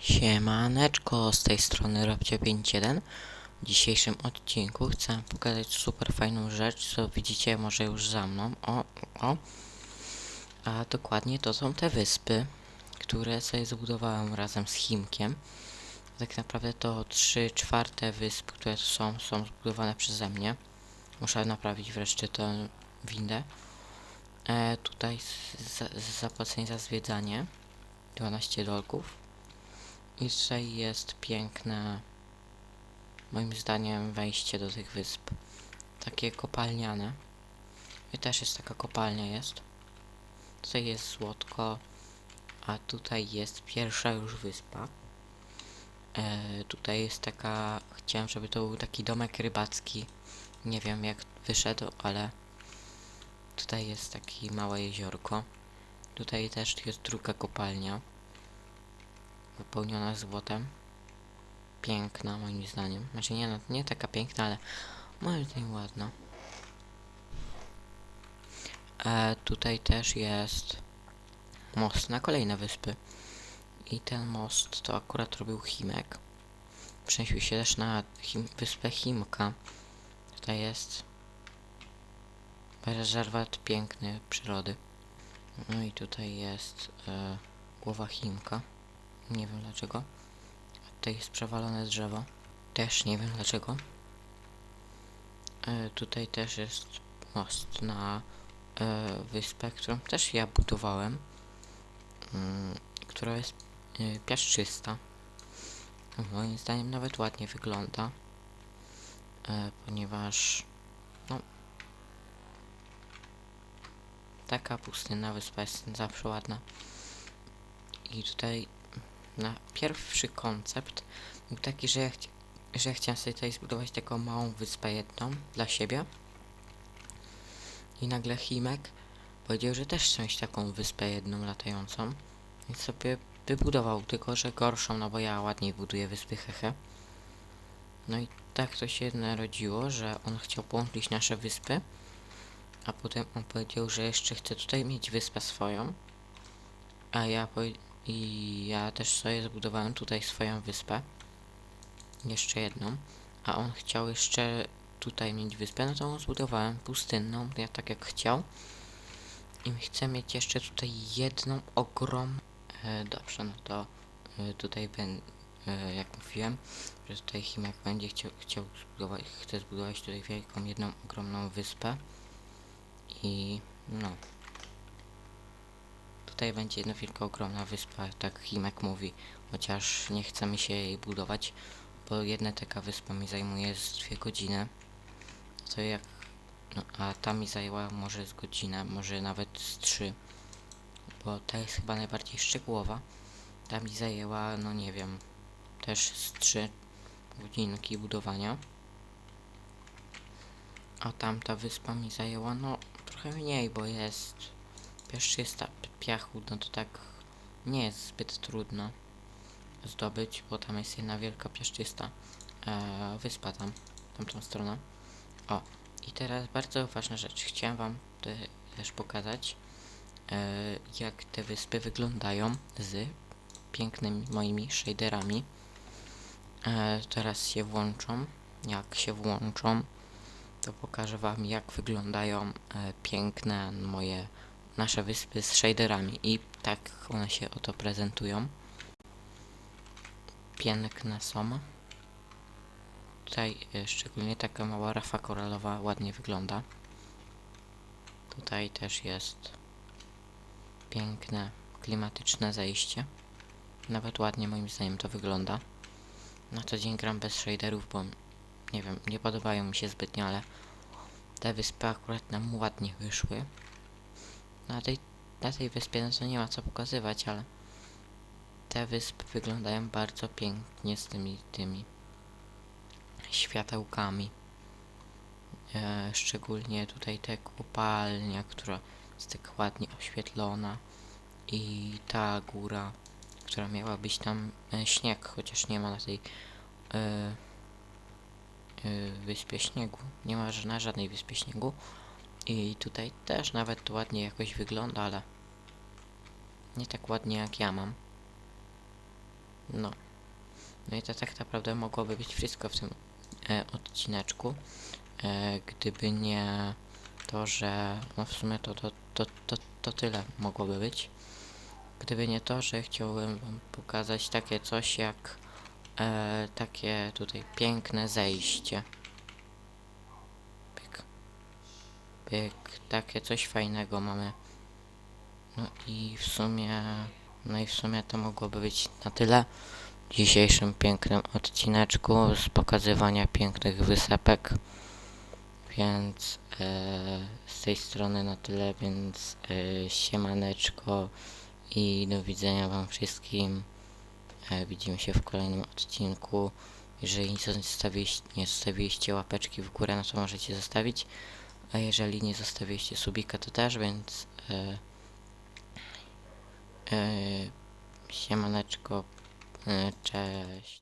Siemaneczko, z tej strony Robcio51. W dzisiejszym odcinku chcę pokazać super fajną rzecz, co widzicie może już za mną. O, o. A dokładnie to są te wyspy, które sobie zbudowałem razem z Chimkiem. Tak naprawdę to 3 czwarte wysp, które są, są zbudowane przeze mnie. Muszę naprawić wreszcie tę windę. E, tutaj z, z zapłacenie za zwiedzanie 12 dolków. I tutaj jest piękne, moim zdaniem, wejście do tych wysp. Takie kopalniane. I też jest taka kopalnia jest. Tutaj jest złotko, a tutaj jest pierwsza już wyspa. E, tutaj jest taka, chciałem, żeby to był taki domek rybacki. Nie wiem jak wyszedł, ale tutaj jest takie małe jeziorko. Tutaj też jest druga kopalnia wypełniona złotem. Piękna moim zdaniem. Znaczy nie, no, nie taka piękna, ale moim zdaniem ładna. E, tutaj też jest most na kolejne wyspy. I ten most to akurat robił Chimek. Przeniósł się też na wyspę Chimka. Tutaj jest rezerwat piękny przyrody. No i tutaj jest e, głowa Chimka. Nie wiem dlaczego. Tutaj jest przewalone drzewo. Też nie wiem dlaczego. E, tutaj też jest most na e, wyspę, którą też ja budowałem. Mm, która jest e, piaszczysta. Moim zdaniem nawet ładnie wygląda. E, ponieważ no taka pustynna wyspa jest zawsze ładna. I tutaj na pierwszy koncept był taki, że ja, chci że ja chciałem sobie tutaj zbudować taką małą wyspę jedną dla siebie. I nagle Chimek powiedział, że też chce mieć taką wyspę jedną latającą. Więc sobie wybudował, tylko że gorszą, no bo ja ładniej buduję wyspy hehe. No i tak to się narodziło, że on chciał połączyć nasze wyspy. A potem on powiedział, że jeszcze chce tutaj mieć wyspę swoją. A ja powiedziałem i ja też sobie zbudowałem tutaj swoją wyspę. Jeszcze jedną. A on chciał jeszcze tutaj mieć wyspę, no to zbudowałem pustynną, ja tak jak chciał. I chcę mieć jeszcze tutaj jedną ogromną... E, dobrze, no to e, tutaj będę, e, jak mówiłem, że tutaj Chimek będzie chciał, chciał zbudować, chce zbudować tutaj wielką, jedną ogromną wyspę. I no tutaj będzie jedna wielka ogromna wyspa, tak Himek mówi, chociaż nie chcemy się jej budować, bo jedna taka wyspa mi zajmuje z dwie godziny. To jak, no, a ta mi zajęła może z godzinę, może nawet z trzy, bo ta jest chyba najbardziej szczegółowa. Ta mi zajęła, no nie wiem, też z trzy godzinki budowania. A tamta wyspa mi zajęła, no trochę mniej, bo jest piaszczysta piachu, no to tak nie jest zbyt trudno zdobyć, bo tam jest jedna wielka piaszczysta e, wyspa tam, tamtą stronę. O, i teraz bardzo ważna rzecz. Chciałem wam te, też pokazać, e, jak te wyspy wyglądają z pięknymi moimi shaderami. E, teraz się włączą. Jak się włączą, to pokażę wam, jak wyglądają e, piękne moje nasze wyspy z shaderami i tak one się oto prezentują. Piękne są. Tutaj e, szczególnie taka mała rafa koralowa ładnie wygląda. Tutaj też jest piękne, klimatyczne zejście. Nawet ładnie moim zdaniem to wygląda. Na co dzień gram bez shaderów, bo nie wiem, nie podobają mi się zbytnio, ale te wyspy akurat nam ładnie wyszły. Na tej, na tej wyspie no to nie ma co pokazywać, ale te wyspy wyglądają bardzo pięknie z tymi tymi światełkami. E, szczególnie tutaj ta kopalnia, która jest tak ładnie oświetlona i ta góra, która miała być tam e, śnieg, chociaż nie ma na tej e, e, wyspie śniegu. Nie ma na żadnej wyspie śniegu. I tutaj też nawet ładnie jakoś wygląda, ale nie tak ładnie jak ja mam. No. No i to tak naprawdę mogłoby być wszystko w tym e, odcineczku. E, gdyby nie to, że no w sumie to, to, to, to, to tyle mogłoby być. Gdyby nie to, że chciałbym wam pokazać takie coś jak e, takie tutaj piękne zejście. Pyk. Pyk. Takie coś fajnego mamy. No i w sumie, no i w sumie to mogłoby być na tyle w dzisiejszym pięknym odcineczku z pokazywania pięknych wysepek. Więc e, z tej strony na tyle, więc e, siemaneczko i do widzenia wam wszystkim. E, widzimy się w kolejnym odcinku. Jeżeli nie zostawiliście, nie zostawiliście łapeczki w górę, no to możecie zostawić. A jeżeli nie zostawiliście subika, to też, więc e, e, siemaneczko, e, cześć.